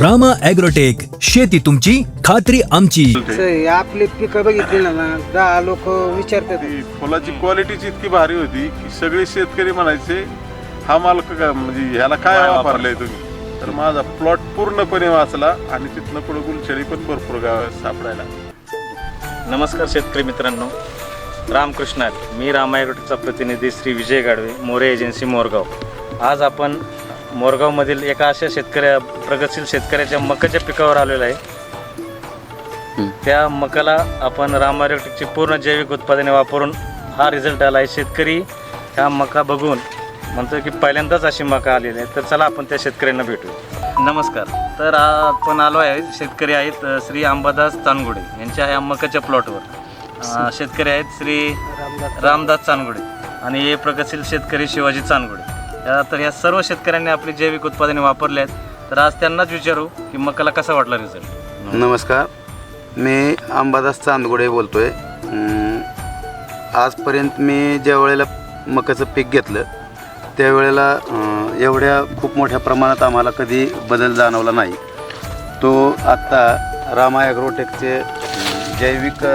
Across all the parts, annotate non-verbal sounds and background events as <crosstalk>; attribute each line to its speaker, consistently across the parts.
Speaker 1: Rama agrotech शेती तुमची खात्री आमची.
Speaker 2: असं आपली पिकं बघितली ना ना दहा लोक विचारतात.
Speaker 3: ती फुलाची क्वालिटीच इतकी भारी होती की सगळे शेतकरी म्हणायचे हा माल क- का- म्हणजे ह्याला काय वापरलंय तुम्ही? तर माझा प्लॉट पूर्णपणे वाचला आणि तिथनं पुढे गुलछडी पण भरपूर गाव सापडायला.
Speaker 4: नमस्कार शेतकरी मित्रांनो. रामकृष्ण आहेत. मी रामायगडचा प्रतिनिधी श्री विजय गाडवे मोरे एजन्सी मोरगाव. आज आपण मोरगावमधील एका अशा शेतकऱ्या प्रगतशील शेतकऱ्याच्या मकाच्या पिकावर आलेलो आहे. त्या मकाला आपण रामायगडची पूर्ण जैविक उत्पादने वापरून हा रिझल्ट आला आहे. शेतकरी ह्या मका बघून म्हणतो की पहिल्यांदाच अशी मका आलेली आहे. तर चला आपण त्या शेतकऱ्यांना भेटू नमस्कार. तर आपण आलो आहे शेतकरी आहेत श्री अंबादास चांदगुडे यांच्या ह्या मकाच्या प्लॉटवर. शेतकरी आहेत श्री रामदास चांदगुडे आणि हे प्रगतशील शेतकरी शिवाजी चांदगुडे या- तर या सर्व शेतकऱ्यांनी आपली जैविक उत्पादने वापरली आहेत. तर आज त्यांनाच विचारू की मकाला कसा वाटला रिझल्ट
Speaker 5: नमस्कार. मी अंबादास चांदगुडे बोलतोय. अं, आजपर्यंत मी ज्या वेळेला मकाचं पीक घेतलं त्यावेळेला एवढ्या खूप मोठ्या प्रमाणात आम्हाला कधी बदल जाणवला नाही. तो आत्ता रामा ॲग्रोटेकचे जैविक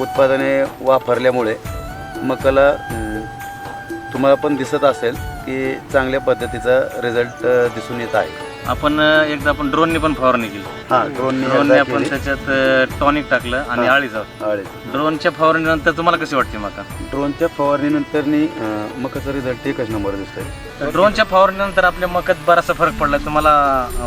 Speaker 4: उत्पादन.
Speaker 5: वापरल्यामुळे मकाला तुम्हाला पण दिसत असेल की चांगल्या पद्धतीचा रिझल्ट दिसून येत आहे.
Speaker 4: आपण एकदा आपण ड्रोनने पण फवारणी केली.
Speaker 5: हां ड्रोनने
Speaker 4: आपण त्याच्यात टॉनिक टाकलं आणि
Speaker 5: हा.
Speaker 4: आळी जाऊ
Speaker 5: आळे
Speaker 4: ड्रोनच्या फवारणीनंतर तुम्हाला कशी वाटते मका?
Speaker 5: ड्रोनच्या फवारणीनंतर मकाचा रिझल्ट एकच नंबर दिसतोय.
Speaker 4: ड्रोनच्या फवारणीनंतर आपल्या मकात बराचसा फरक पडला तुम्हाला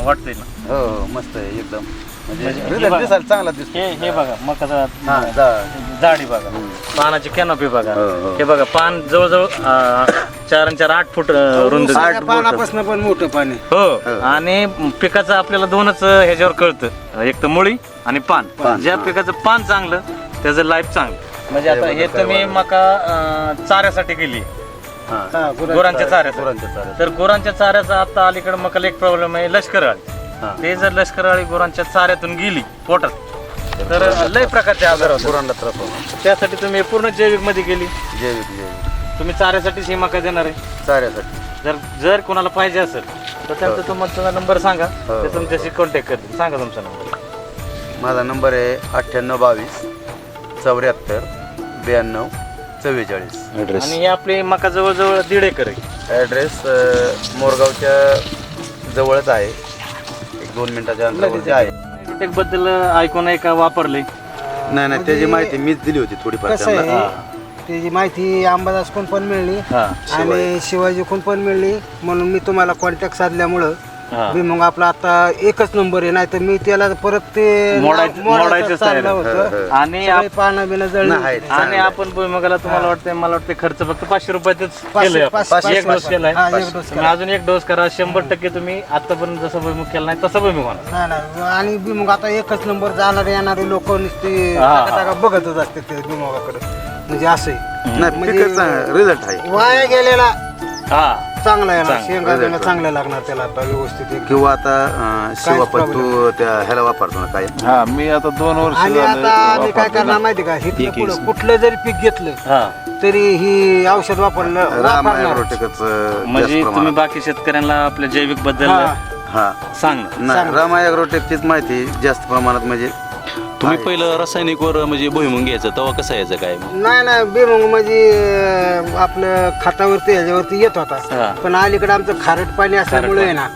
Speaker 4: वाटतंय ना
Speaker 5: हो हो मस्त आहे एकदम. म्हणजे
Speaker 4: म्हणजे हे
Speaker 5: रिझल्ट
Speaker 4: बघा.
Speaker 5: दिसायला चांगला दिसतो.
Speaker 4: हे हे बघा मकाचा
Speaker 5: हा जा-
Speaker 4: जाडी बघा. पानाची कॅनॉपी बघा.
Speaker 5: हो, हो.
Speaker 4: हे बघा पान जवळजवळ अ, चार आणि चार आठ फूट अ, रुंद
Speaker 2: पानापासून पण मोठं पाणी
Speaker 4: हो आणि पिकाचं आपल्याला दोनच अ, ह्याच्यावर कळतं. एक तर मुळी आणि पान. ज्या
Speaker 5: हा.
Speaker 4: पिकाचं पान चांगलं त्याचं लाईफ चांगलं. म्हणजे आता हे तुम्ही मका अ, चाऱ्यासाठी केली.
Speaker 5: हा.
Speaker 2: हा, गुरांचं
Speaker 4: गुरांच्या चाऱ्यासाठी.
Speaker 5: चाऱ्यासाठी.
Speaker 4: तर गुरांच्या चाऱ्याचा आता अलीकडे मकाला एक प्रॉब्लेम आहे लष्कर
Speaker 5: हा.
Speaker 4: ते जर लष्कर अळी गुरांच्या चाऱ्यातून गेली पोटात तर लय प्रकारचे आजार होतात.
Speaker 5: गुरांना त्रास होणार.
Speaker 4: त्यासाठी तुम्ही हे पूर्ण जैविकमध्ये गेली.
Speaker 5: जैविक जैविक.
Speaker 4: तुम्ही चाऱ्यासाठी ही मका देणार आहे?
Speaker 5: चाऱ्यासाठी.
Speaker 4: जर जर कोणाला पाहिजे असेल तर त्यांचा तुमचा नंबर सांगा.
Speaker 5: हो.
Speaker 4: ते तुमच्याशी कॉन्टॅक्ट करतील. सांगा तुमचा नंबर.
Speaker 5: माझा नंबर आहे अठ्ठ्याण्णव बावीस चौऱ्याहत्तर ब्याण्णव चव्वेचाळीस.
Speaker 4: आणि ही आपली मका जवळजवळ दीड एकर आहे.
Speaker 5: ॲड्रेस मोरगावच्या जवळच आहे. दोन मिनिटाच्या अंतरावरती आहे.
Speaker 4: बद्दल ऐकून आहे का वापरले?
Speaker 5: नाही नाही त्याची माहिती मीच दिली होती थोडीफार
Speaker 2: कसं
Speaker 5: त्यांना.
Speaker 2: आहे त्याची माहिती अंबादासकडून पण मिळली
Speaker 4: हा
Speaker 2: आणि शिवाजीकडून पण मिळली म्हणून मी तुम्हाला कॉन्टॅक्ट साधल्यामुळं
Speaker 4: हा.
Speaker 2: मी मग आपला आता एकच नंबर आहे नाही तर मी त्याला परत ते
Speaker 4: मोडायचं- तयारी. आणि आप-
Speaker 2: पानं बिनं जळली
Speaker 5: नाही,
Speaker 2: होती.
Speaker 4: आणि आपण भुईमुगाला तुम्हाला वाटतंय मला वाटतं खर्च फक्त पाचशे रुपयातच
Speaker 2: पाचशे-
Speaker 4: केलंय आपण.
Speaker 2: पाचशे-
Speaker 4: एक डोस
Speaker 2: पाचशे-
Speaker 4: केलाय
Speaker 2: हा, एक डोस
Speaker 4: तुम्ही अजून एक डोस करा शंभर टक्के तुम्ही आतापर्यंत जसं भुईमुग केला नाही तसं भुईमुग होणार
Speaker 2: नाही नाही आणि मग आता एकच नंबर जाणारे येणारे लोक नुसते
Speaker 4: हा, हा.
Speaker 2: टाका- टाका बघतच असते ते बिमोगाकडे म्हणजे असं आहे.
Speaker 5: नाही
Speaker 2: म्हणजे-
Speaker 5: रिझल्ट आहे
Speaker 2: वाया गेलेला
Speaker 4: हा
Speaker 2: चांगला येणार. शेंगा बिंगा चांगलं लागणार त्याला आता व्यवस्थित.
Speaker 5: किंवा आता अं, शिवा पण तू त्या ह्याला वापरतो ना काय
Speaker 3: हा मी आता दोन वर्ष
Speaker 2: आणि
Speaker 3: झालं
Speaker 2: आता आम्ही काय. करणार माहिती का? पुढं कुठलं जरी पीक घेतलं
Speaker 4: हा.
Speaker 2: तरी ही औषध वापरलं
Speaker 5: राम
Speaker 2: वापरणार.
Speaker 5: ॲग्रोटेकच
Speaker 4: म्हणजे तुम्ही बाकी शेतकऱ्यांना आपल्या जैविकबद्दल
Speaker 2: हा.
Speaker 5: हा.
Speaker 4: सांगणार
Speaker 5: नाही राम ॲग्रोटेकचीच माहिती जास्त प्रमाणात म्हणजे
Speaker 6: तुम्ही पहिलं रासायनिकवर म्हणजे भुईमुग घ्यायचं तेव्हा कसं यायचं काय? मग
Speaker 2: नाही नाही बिमंग म्हणजे अं, आपलं खातावरती ह्याच्यावरती येत
Speaker 4: हा.
Speaker 2: होता पण अलीकडे आमचं खारट पाणी असल्यामुळे आहे ना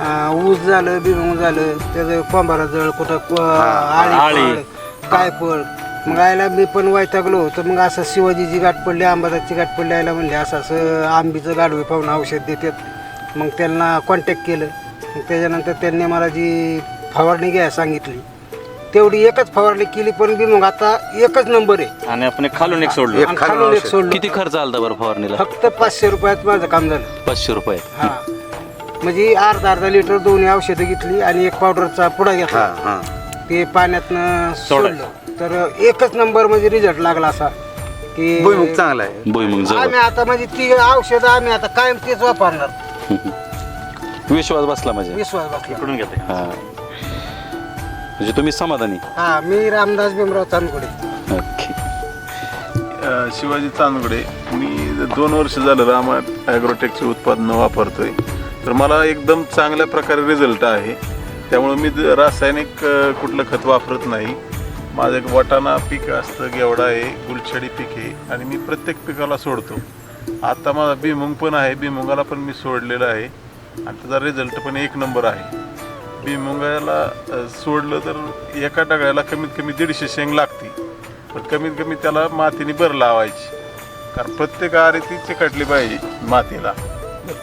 Speaker 2: अं, ऊस झालं बिमंग झालं त्याचं कोंबारा जळ कुठं को-
Speaker 4: आळी.
Speaker 2: काय पड. मग आयला मी पण वैतागलो तर मग असं शिवाजीची गाठ पडली अंबादाची गाठ पडली आयला म्हणले असं असं आंबीचं गाडवे पाहून औषध देतात. मग त्यांना कॉन्टॅक्ट केलं. मग त्याच्यानंतर त्यांनी मला जी फवारणी घ्यायला सांगितली. तेवढी एकच फवारणी केली पण बी मग आता एकच नंबर आहे.
Speaker 4: आणि आपण एक खालून एक सोडलं.
Speaker 2: आणि
Speaker 5: खालून
Speaker 2: खालून एक
Speaker 5: औषध.
Speaker 2: सोडलं.
Speaker 6: किती खर्च आलता बरं फवारणीला?
Speaker 2: फक्त पाचशे रुपयात माझं काम झालं.
Speaker 6: पाचशे रुपये.
Speaker 2: हा. म्हणजे अर्धा अर्धा लिटर दोन्ही औषधं घेतली आणि एक पावडरचा पुडा
Speaker 5: हा
Speaker 2: घेतला.
Speaker 5: हा
Speaker 2: ते पाण्यातनं. सोडलं. तर एकच नंबर म्हणजे रिझल्ट लागला असा की
Speaker 5: भुईमुग चांगला आहे.
Speaker 6: भुईमुग जवळ.
Speaker 2: आम्ही आता म्हणजे ती औषधं आम्ही आता कायम तेच वापरणार. <laughs>
Speaker 6: विश्वास बसला म्हणजे.
Speaker 2: विश्वास बसला.
Speaker 4: इकडून घेते
Speaker 6: हा. म्हणजे तुम्ही समाधानी?
Speaker 2: हा मी रामदास भीमराव चांदकुडे
Speaker 6: ओके.
Speaker 3: अ, शिवाजी चांदगडे मी दोन वर्ष झालं रामा ॲग्रोटेकची उत्पादनं वापरतोय तर मला एकदम चांगल्या प्रकारे रिझल्ट आहे. त्यामुळं मी ज- रासायनिक अ, कुठलं खत वापरत नाही. माझं एक वाटाणा पीक असतं गेवडा आहे गुलछडी पीक आहे आणि मी प्रत्येक पिकाला सोडतो. आता माझा भुईमुंग पण आहे भुईमुंगाला पण मी सोडलेलं आहे. आणि त्याचा रिझल्ट पण एक नंबर आहे. भुईमुंगाला सोडलं तर एका डगळ्याला कमीत कमी दीडशे शेंग लागते पण कमीत कमी त्याला मातीने भर लावायची. कारण प्रत्येक आरी ती चिकटली पाहिजे मातीला.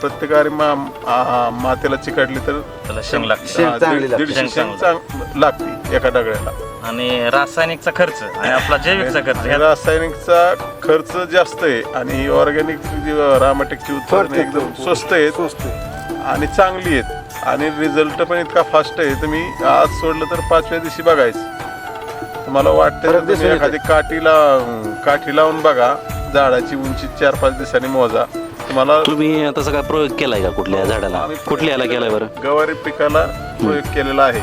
Speaker 3: प्रत्येक आरी मा आ- मातीला चिकटली तर
Speaker 4: त्याला शेंग लागते.
Speaker 3: दीडशे
Speaker 4: शेंग
Speaker 3: लागते. एका डगळ्याला.
Speaker 4: आणि रासायनिकचा खर्च आणि आपला जैविकचा खर्च
Speaker 3: रासायनिकचा खर्च जास्त आहे आणि ऑर्गॅनिक रामाटेकची उत्पादन एकदम स्वस्त आहेत
Speaker 2: स्वस्त
Speaker 3: आणि चांगली आहेत. आणि रिझल्ट पण इतका फास्ट आहे तुम्ही आज सोडलं तर पाचव्या दिवशी बघायचं. तुम्हाला वाटतं तुम्ही. एखादी काठीला काठी लावून बघा झाडाची उंची चार पाच दिवसांनी मोजा. तुम्हाला
Speaker 6: तुम्ही तसा काय प्रयोग केलाय का कुठल्या झाडाला?
Speaker 3: आम्ही
Speaker 6: कुठल्या याला केलाय बरं?
Speaker 3: गवारी पिकाला प्रयोग केलेला आहे.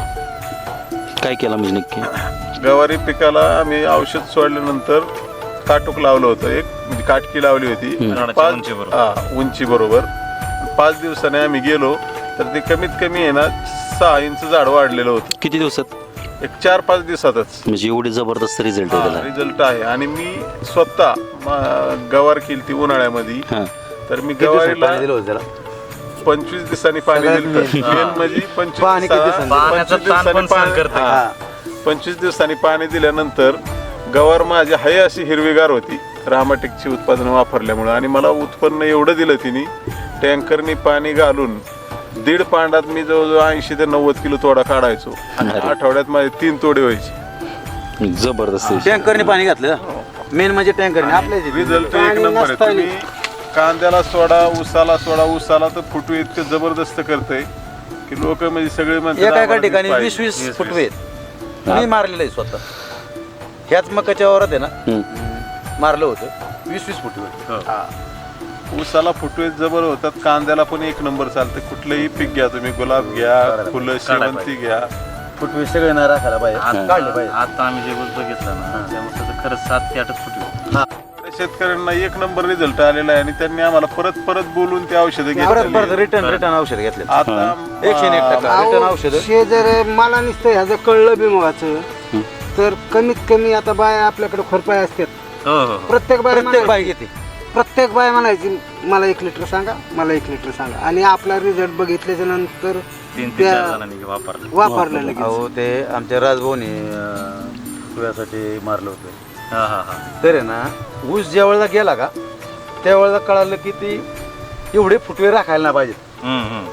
Speaker 6: काय केला म्हणजे नक्की?
Speaker 3: गवारी पिकाला आम्ही औषध सोडल्यानंतर काटूक लावलं होतं एक म्हणजे काटकी लावली होती. पाच. हा उंची बरोबर. पाच दिवसाने आम्ही गेलो तर ते कमीत कमी आहे ना सहा इंच झाड वाढलेलं होतं.
Speaker 6: किती दिवसात?
Speaker 3: एक चार पाच दिवसातच.
Speaker 6: म्हणजे एवढी जबरदस्त रिझल्ट आहे
Speaker 3: रिझल्ट आहे. आणि मी स्वतः म- गवार केली ती उन्हाळ्यामध्ये.
Speaker 6: हां.
Speaker 3: तर मी गवारीला
Speaker 5: पाणी दिलं होतं त्याला?
Speaker 3: पंचवीस दिवसांनी पाणी
Speaker 5: सगळ्यात
Speaker 3: दिलं
Speaker 5: main.
Speaker 3: मेन. म्हणजे पंचवीस
Speaker 5: पाणी किती
Speaker 3: दिवसा-
Speaker 5: दिवसांनी?
Speaker 4: पाण्याचा
Speaker 3: पंचवीस
Speaker 4: ताण पण
Speaker 3: दिवसांनी
Speaker 4: सहन
Speaker 3: पाणी-
Speaker 4: करते.
Speaker 3: हा. पंचवीस दिवसांनी पाणी दिल्यानंतर गवार माझी हाय अशी हिरवीगार होती. रामाटेकची उत्पादनं वापरल्यामुळं. आणि मला उत्पन्न एवढं दिलं तिने टँकरनी पाणी घालून दीड पांडात मी जवळजवळ ऐंशी ते नव्वद किलो तोडा काढायचो आणि. आठवड्यात माझे तीन तोडे व्हायचे
Speaker 6: जबरदस्त आहे.
Speaker 5: टँकरने पाणी घातलं मेन म्हणजे टँकरने आपल्या इथे.
Speaker 3: रिझल्ट एक
Speaker 2: पाणी
Speaker 3: नंबर आहे
Speaker 2: नसताना.
Speaker 3: तुम्ही कांद्याला सोडा उसाला सोडा उसाला तर फुटू इतकं जबरदस्त करतंय की लोक म्हणजे सगळे म्हणतात
Speaker 5: एका एका
Speaker 3: आम्हाला
Speaker 5: ठिकाणी
Speaker 3: पाहिजे.
Speaker 5: वीस वीस
Speaker 4: वीस-
Speaker 5: फुटवे मी मारलेलं आहे स्वतः ह्याच मकाच्या वरात आहे ना
Speaker 6: हम्म.
Speaker 5: मारलं होतं वीस वीस फुटवे
Speaker 3: हा. ऊसाला फुटवे जबर होतात कांद्याला पण एक नंबर चालतं. कुठलंही पीक घ्या तुम्ही गुलाब घ्या फुलं शेवंती घ्या.
Speaker 5: फुटवे सगळे नाही राखायला पाहिजे. काढले
Speaker 4: आता
Speaker 5: पाहिजे.
Speaker 4: आता आम्ही जे बघितलं ना त्यामुळे त्याचं खरंच सात ते आठच फुटवे.
Speaker 3: शेतकऱ्यांना एक नंबर रिझल्ट आलेला आहे आणि त्यांनी आम्हाला परत परत बोलून ते औषधं
Speaker 5: परत परत
Speaker 3: घेतली
Speaker 5: रिटर्न रिटर्न औषध घेतले
Speaker 3: आता
Speaker 5: एकशे एक टक्का रिटर्न औषध.
Speaker 2: शे जर मला नुसतं ह्याचं कळलं बिमवाचं तर कमीत कमी आता बाया आपल्याकडे खुरपाय असतात.
Speaker 4: हो हो
Speaker 2: प्रत्येक बाय
Speaker 5: प्रत्येक बाई घेते.
Speaker 2: प्रत्येक बाय म्हणायची मला एक लिटर सांगा मला एक लिटर सांगा. आणि आपला रिझल्ट बघितल्याच्या नंतर
Speaker 4: तीन ते
Speaker 2: त्या-
Speaker 4: चार जणांनी वापरलं.
Speaker 2: वापरलं लगेच.
Speaker 5: अहो ते आमच्या राजभाऊने फुटव्यासाठी मारलं होतं.
Speaker 4: हा हा हा.
Speaker 5: तर आहे ना ऊस ज्या वेळेला गेला का त्यावेळेला कळालं की ती एवढे फुटवे राखायला नाही पाहिजेत.
Speaker 4: हम्म, हम्म.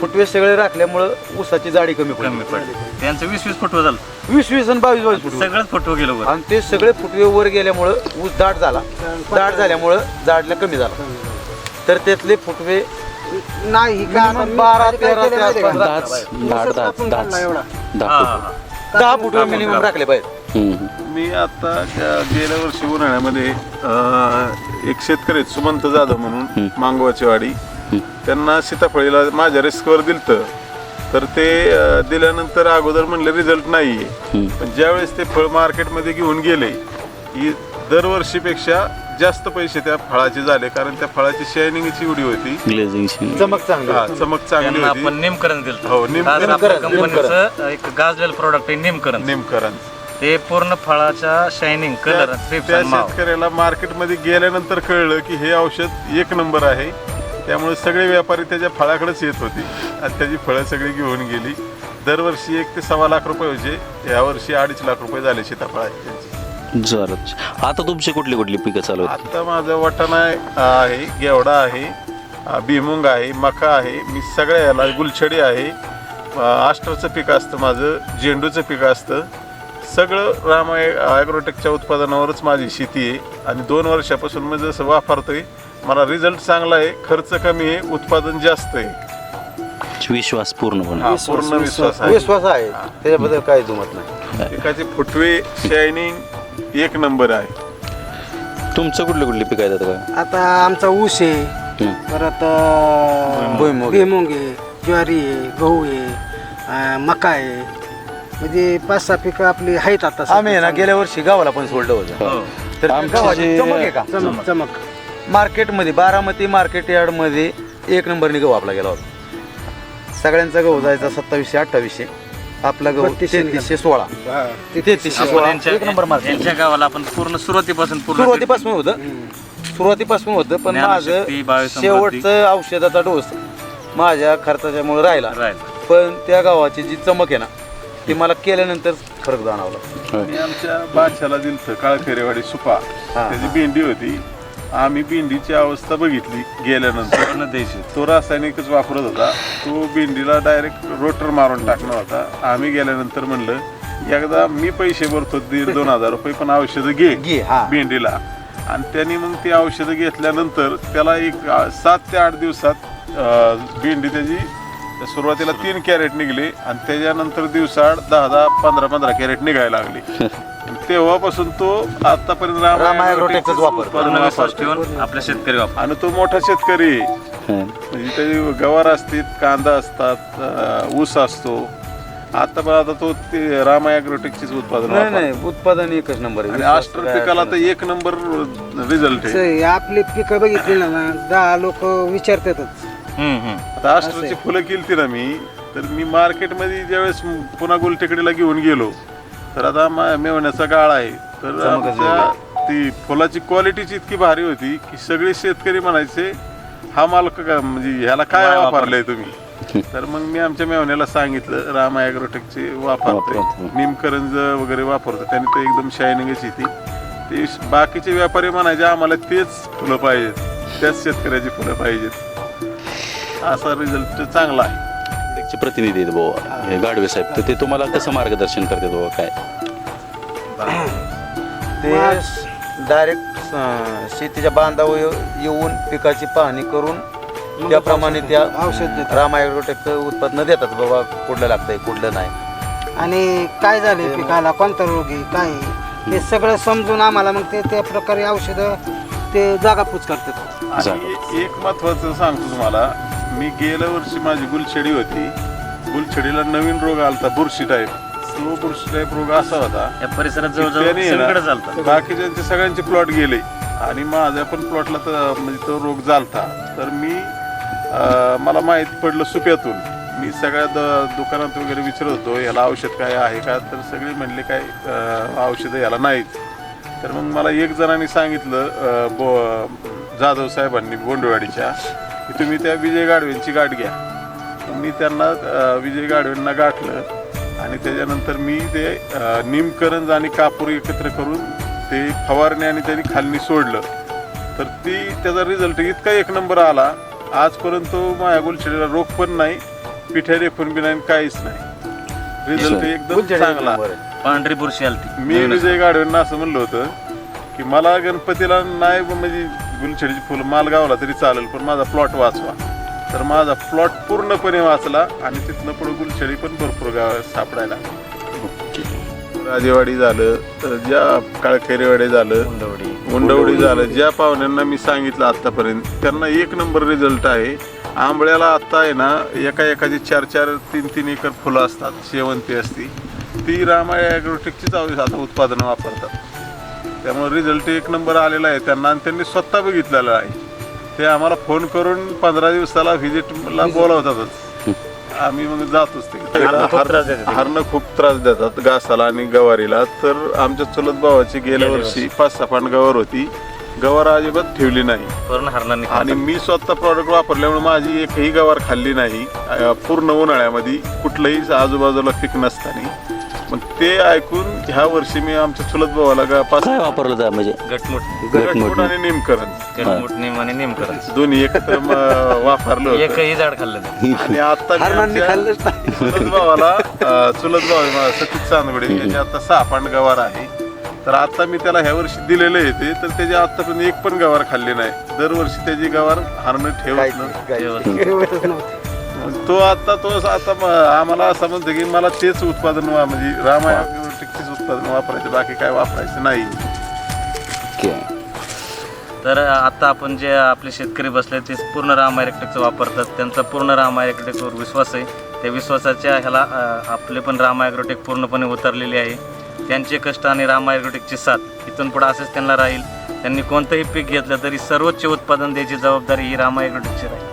Speaker 5: फुटवे सगळे राखल्यामुळं ऊसाची जाडी कमी
Speaker 4: कमी
Speaker 5: पडली.
Speaker 4: पडले त्यांचं वीस वीस फुटवं झालं.
Speaker 5: वीस वीस आणि बावीस बावीस फुटवे.
Speaker 4: सगळंच फुटवं गेलं वर
Speaker 5: आणि ते सगळे फुटवे वर गेल्यामुळं ऊस दाट झाला. दाट झाल्यामुळं जाडला कमी झाला तर त्यातले फुटवे
Speaker 2: नाही का आता
Speaker 5: Minimum
Speaker 2: मी
Speaker 5: बारा,
Speaker 2: काय
Speaker 5: तेरा
Speaker 2: केलं
Speaker 5: ते
Speaker 2: माहिती आहे
Speaker 5: आसपास
Speaker 2: का?
Speaker 6: दहाच दहा
Speaker 2: ऊसात
Speaker 6: दहा
Speaker 2: कापून काढला एवढा.
Speaker 6: दहा
Speaker 4: हा
Speaker 6: दहा
Speaker 4: हा हा.
Speaker 5: दहा फुटवे मिनिमम राखले पाहिजे.
Speaker 6: हम्म.
Speaker 3: मी आता गेल्या वर्षी उन्हाळ्यामध्ये अं, एक शेतकरी आहेत, सुमंत जाधव म्हणून मांगवाची वाडी त्यांना सीताफळीला माझ्या रिस्कवर दिलतं. तर ते अं, दिल्यानंतर अगोदर म्हणले रिझल्ट नाही. पण ज्यावेळेस ते फळ मार्केटमध्ये घेऊन गेले की दरवर्षीपेक्षा जास्त पैसे त्या फळाचे झाले कारण त्या फळाची शायनिंगची एवढी होती.
Speaker 6: ग्लेझिंग
Speaker 5: चमक चांगली
Speaker 3: हा, चमक चांगली
Speaker 4: त्यांना
Speaker 3: होती.
Speaker 4: आपण नेमकरण दिलं
Speaker 3: हो,
Speaker 4: आपल्या
Speaker 5: नेमकरण,
Speaker 4: कंपनीचं एक गाजलेलं प्रोडक्ट आहे नेमकरण.
Speaker 3: नेमकरण.
Speaker 4: ते पूर्ण फळाच्या शायनिंग कलर
Speaker 3: त्या शेतकऱ्याला मार्केटमध्ये गेल्यानंतर कळलं की हे औषध एक नंबर आहे. त्यामुळे सगळे व्यापारी त्याच्या फळाकडेच येत होते. आणि त्याची फळं सगळी घेऊन गेली. दरवर्षी एक ते सव्वा लाख रुपये होते. यावर्षी अडीच लाख रुपये झाले सीताफळाचे त्यांचे.
Speaker 6: जोरात आता तुमची कुठली कुठली पिकं चालू
Speaker 3: आता माझं वाटाणा आहे गेवडा आहे अ, भुईमुंग आहे मका आहे. मी सगळ्या याला गुलछडी आहे. आष्टरचं पीक असतं माझं झेंडूचं पीक असतं. सगळं राम ॲग्रोटेकच्या उत्पादनावरच माझी शेती आहे. आणि दोन वर्षापासून मी जसं वापरतोय मला रिझल्ट चांगला आहे खर्च कमी आहे उत्पादन जास्त आहे.
Speaker 6: विश्वास पूर्णपणे
Speaker 3: हा, पूर्ण विश्वास आहे.
Speaker 5: विश्वास आहे. त्याच्याबद्दल काही दुमत नाही.
Speaker 3: पिकाचे फुटवे शायनिंग एक नंबर आहे.
Speaker 6: तुमचं कुठली कुठली पिकं आहेत आता काय
Speaker 2: आता आमचा ऊस आहे.
Speaker 6: हम्म.
Speaker 2: परत अं,
Speaker 5: भुईमुग.
Speaker 2: भुईमुग आहे ज्वारी आहे गहू आहे अं, मका आहे. म्हणजे पाच सहा पिकं आपली आहेत आता सध्या.
Speaker 5: आम्ही आहे ना गेल्या वर्षी गावाला पण सोडलं होतं.
Speaker 4: हो.
Speaker 5: तर
Speaker 6: आमचे
Speaker 5: गावाची
Speaker 6: जे-
Speaker 5: चमक आहे का?
Speaker 2: चमक चमक.
Speaker 5: मार्केटमध्ये बारामती मार्केट यार्डमध्ये एक नंबरने गहू आपला गेला होता. सगळ्यांचा गहू जायचा सत्तावीसशे अठ्ठावीसशे. आपला गहू तेहतीसशे सोळा.
Speaker 2: हा, ते
Speaker 5: तेहतीसशे सोळा. एक नंबर मार्क
Speaker 4: यांच्या गावाला आपण पूर्ण सुरुवातीपासून पूर्ण
Speaker 5: सुरुवातीपासून होतं. सुरुवातीपासून होतं पण माझं. शेवटचं औषधाचा डोस माझ्या खर्चाच्यामुळे राहिला.
Speaker 4: राहिला.
Speaker 5: पण त्या गावाची जी चमक आहे ना ती मला केल्यानंतर फरक जाणवला.
Speaker 3: मी आमच्या बादशाला दिलतं काळखेरेवाडी सुपा. त्याची भेंडी होती. आम्ही भेंडीची अवस्था बघितली गेल्यानंतर.
Speaker 4: द्यायची
Speaker 3: तो रासायनिकच वापरत होता. तो भेंडीला डायरेक्ट रोटर मारून टाकणार होता. आम्ही गेल्यानंतर म्हणलं एकदा मी पैसे भरतो दीड दोन हजार रुपये पण औषधं घे भेंडीला. आणि त्यांनी मग ती औषधं घेतल्यानंतर त्याला एक सात ते आठ दिवसात भेंडी त्याची सुरुवातीला तीन कॅरेट निघले आणि त्याच्यानंतर दिवसाआड दहा दहा पंधरा पंधरा कॅरेट निघायला लागले. <laughs> तेव्हापासून तो आतापर्यंत रामा
Speaker 5: रामा
Speaker 3: ॲग्रोटेकचंच
Speaker 5: ॲग्रोटेकचंच वापर.
Speaker 3: उत्पादन
Speaker 4: पूर्ण विश्वास
Speaker 3: वापरतो.
Speaker 4: ठेवून आपले शेतकरी वापर
Speaker 3: आणि तो मोठा शेतकरी आहे. म्हणजे त्याची गवार असतात कांदा असतात अ, ऊस असतो आता पण आता तो ते रामा ॲग्रोटेकचीच उत्पादन
Speaker 5: नाही
Speaker 3: वापरतो.
Speaker 5: नाही उत्पादन एकच नंबर आहे
Speaker 3: आणि
Speaker 5: विश्वास
Speaker 3: आस्टर
Speaker 5: काय
Speaker 3: पिकाला तर एक नंबर रिझल्ट आहे
Speaker 2: असं आहे, आपली पिकं बघितली ना ना, दहा लोक विचारतातच
Speaker 4: हम्म, हम्म.
Speaker 3: आता आस्टरची फुलं केलती ना मी तर मी मार्केटमध्ये ज्यावेळेस पुन्हा गोलटेकडीला घेऊन गेलो तर आता मा- मेवण्याचा गाळ आहे. तर आमच्या ती फुलाची क्वालिटीची इतकी भारी होती की सगळे शेतकरी म्हणायचे हा माल क- का- म्हणजे ह्याला काय वापरलंय तुम्ही? तर मग मी आमच्या मेवण्याला सांगितलं रामा ॲग्रोटेकचे वापरतोय.
Speaker 6: वापरतो.
Speaker 3: निमकरंज वगैरे वापरतो त्याने तर एकदम शायनिंगच येते ते. श- बाकीचे व्यापारी म्हणायचे आम्हाला तेच फुलं पाहिजेत. त्याच शेतकऱ्याची फुलं पाहिजेत. असा रिझल्ट चांगला आहे.
Speaker 6: चे प्रतिनिधी आहेत बाबा हे गाडवे साहेब तर ते तुम्हाला कसं मार्गदर्शन करतात बाबा काय?
Speaker 5: ते डायरेक्ट शेतीच्या बांधावर येऊ- येऊन पिकाची पाहणी करून त्याप्रमाणे त्या
Speaker 2: औषध देतात.
Speaker 5: रामा ॲग्रोटेकचं उत्पादन देतात बाबा कुठलं लागतंय कुठलं नाही.
Speaker 2: आणि काय झाले पिकाला? कोणता रोग आहे? काय आहे, हे सगळं समजून आम्हाला मग ते त्या प्रकारे औषधं ते जागापूच करतात.
Speaker 3: आणि एक महत्वाचं सांगतो तुम्हाला मी गेल्या वर्षी माझी गुलछेडी होती. गुलछेडीला नवीन रोग आलता बुरशी टाईप तो बुरशी टाईप रोग असा होता.
Speaker 4: या परिसरात जवळजवळ सगळीकडे चालतं
Speaker 3: बाकीच्यांचे सगळ्यांचे प्लॉट गेले. आणि माझ्या पण प्लॉटला तर म्हणजे तो रोग झालता. तर मी अं, मला माहीत पडलं सुप्यातून. मी सगळ्या द दुकानात वगैरे विचारत होतो याला औषध काय आहे का? तर सगळे म्हणले काय अं, औषधं याला नाहीत. तर मग मला एक जणांनी सांगितलं अं, बो जाधव साहेबांनी बोंडवाडीच्या की तुम्ही त्या विजय गाडवेंची गाठ घ्या. मी त्यांना विजय गाडवेंना गाठलं आणि त्याच्यानंतर मी ते निमकरंज आणि कापूर एकत्र करून ते फवारणी आणि त्यांनी खालनी सोडलं. तर ती त्याचा रिझल्ट इतका एक नंबर आला आजपर्यंत माझ्या गुलछडीला रोग पण नाही पिठ्या रेखून बी नाही काहीच नाही. रिझल्ट एकदम चांगला.
Speaker 4: पांढरी बुरशी आलती.
Speaker 3: मी विजय गाडवेंना असं म्हणलं होतं की मला गणपतीला नाही म्हणजे गुलछडीची फुलं माल गावला तरी चालेल पण माझा प्लॉट वाचवा. तर माझा प्लॉट पूर्णपणे वाचला आणि तिथनं पुढे गुलछडी पण भरपूर गाव सापडायला. राजेवाडी झालं तर ज्या काळखेरेवाडी झालं
Speaker 4: उंडवडी
Speaker 3: झालं ज्या पाहुण्यांना मी सांगितलं आतापर्यंत त्यांना एक नंबर रिझल्ट आहे. आंबळ्याला आता आहे ना एका एकाची चार चार तीन तीन एकर फुलं असतात शेवंती असती. ती रामाय ॲग्रोटेकचीच आता उत्पादनं वापरतात. त्यामुळे रिझल्ट एक नंबर आलेला आहे. त्यांना आणि त्यांनी स्वतः बघितलेलं आहे. ते आम्हाला फोन करून पंधरा दिवसाला व्हिजिटला बोलावतातच. आम्ही मग जातोच ते
Speaker 4: हरणं खूप त्रास देतात.
Speaker 3: हरणं खूप त्रास देतात घासाला आणि गवारीला. तर आमच्या चुलत भावाची गेल्या वर्षी पाच सहा पान गवार होती. गवार अजिबात ठेवली नाही.
Speaker 4: पूर्ण हरणांनी
Speaker 3: आणि मी स्वतः प्रॉडक्ट वापरल्यामुळे माझी एकही गवार खाल्ली नाही. पूर्ण उन्हाळ्यामध्ये कुठलंही आजूबाजूला पीक नसताना. मग ते ऐकून ह्या वर्षी मी आमच्या चुलत भावाला गा- पाच
Speaker 6: काय वापरलं त्या म्हणजे?
Speaker 4: गटमुट
Speaker 3: गटमुट आणि निमकरण.
Speaker 4: गटमुट नेम आणि नेम करायचं <laughs>
Speaker 3: दोन्ही एकत्र म- वापरलं होतं.
Speaker 4: एकही झाड खाल्लं नाही. <laughs>
Speaker 3: आणि आता मी आमच्या चुलत भावाला अं, चुलत भाव आहे माझा सतीश चांदगडे त्याचे आता सहा पांड गवार आहे. तर आता मी त्याला ह्या वर्षी दिलेलं येते तर त्याची आतापर्यंत एक पण गवार खाल्ली नाही. दरवर्षी त्याची गवार हरणं ठेवत नाही. तो आता तो आता म- आम्हाला असं म्हणतो की मला तेच उत्पादन वा- म्हणजे रामायणचीच उत्पादन वापरायचं बाकी काय वापरायचं नाही.
Speaker 6: ओके.
Speaker 4: तर आता आपण जे आपले शेतकरी बसले ते पूर्ण राम इलेक्ट्रिकचं वापरतात. त्यांचा पूर्ण राम इलेक्ट्रिकवर विश्वास आहे. त्या विश्वासाच्या ह्याला अं, आपले पण राम ॲग्रोटेक पूर्णपणे उतरलेले आहे. त्यांचे कष्ट आणि राम ॲग्रोटेकची साथ इथून पुढे असंच त्यांना राहील. त्यांनी कोणतंही पीक घेतलं तरी सर्वोच्च उत्पादन द्यायची जबाबदारी ही राम ॲग्रोटेकची राहील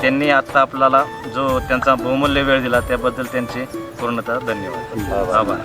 Speaker 4: त्यांनी आत्ता आपल्याला जो त्यांचा बहुमूल्य वेळ दिला त्याबद्दल त्यांचे पूर्णतः धन्यवाद. आभार.